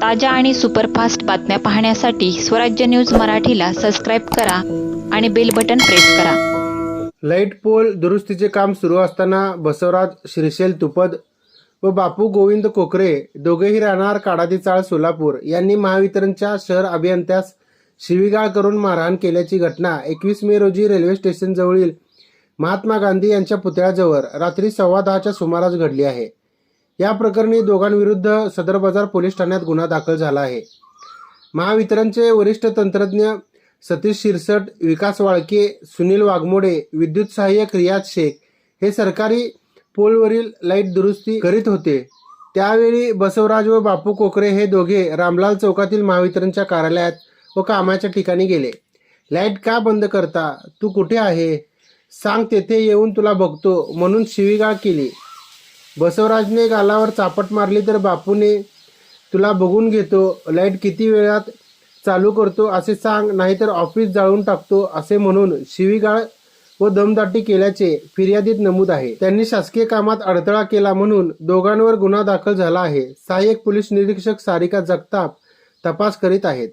ताज्या आणि सुपरफास्ट बातम्या पाहण्यासाठी स्वराज्य न्यूज मराठीला सबस्क्राईब करा आणि बेल बटन प्रेस करा. लाइट पोल दुरुस्तीचे काम सुरू असताना बसवराज श्रीशैल तुपद व बापू गोविंद कोकरे दोघेही राहणार काडादी चाळ सोलापूर यांनी महावितरणच्या शहर अभियंत्यास शिवीगाळ करून मारहाण केल्याची घटना एकवीस मे रोजी रेल्वे स्टेशन जवळील महात्मा गांधी यांच्या पुतळ्याजवळ रात्री सव्वा दहाच्या सुमारास घडली आहे. या प्रकरणी दोघांविरुद्ध सदर बाजार पोलीस ठाण्यात गुन्हा दाखल झाला आहे. महावितरणचे वरिष्ठ तंत्रज्ञ सतीश शिरसट विकास वाळके सुनील वाघमोडे विद्युत सहाय्यक रियाज शेख हे सरकारी पोलवरील लाइट दुरुस्ती करीत होते. त्यावेळी बसवराज व बापू कोकरे हे दोघे रामलाल चौकातील महावितरणच्या कार्यालयात व कामाच्या ठिकाणी गेले. लाइट का बंद करता? तू कुठे आहे? सांग तेथे येऊन तुला बघतो म्हणून शिवीगाळ केली. बसवराजने गालावर चापट मारली तर बापूने तुला बघून घेतो. लाइट किती वेळात चालू करतो असे सांग नाहीतर ऑफिस जाळून टाकतो असे म्हणून शिवीगाळ व दमदाटी केल्याचे फिर्यादीत नमूद आहे. त्यांनी शासकीय कामात अडथळा केला म्हणून दोघांवर गुन्हा दाखल झाला आहे. सहाय्यक पोलीस निरीक्षक सारिका जगताप तपास करीत आहेत.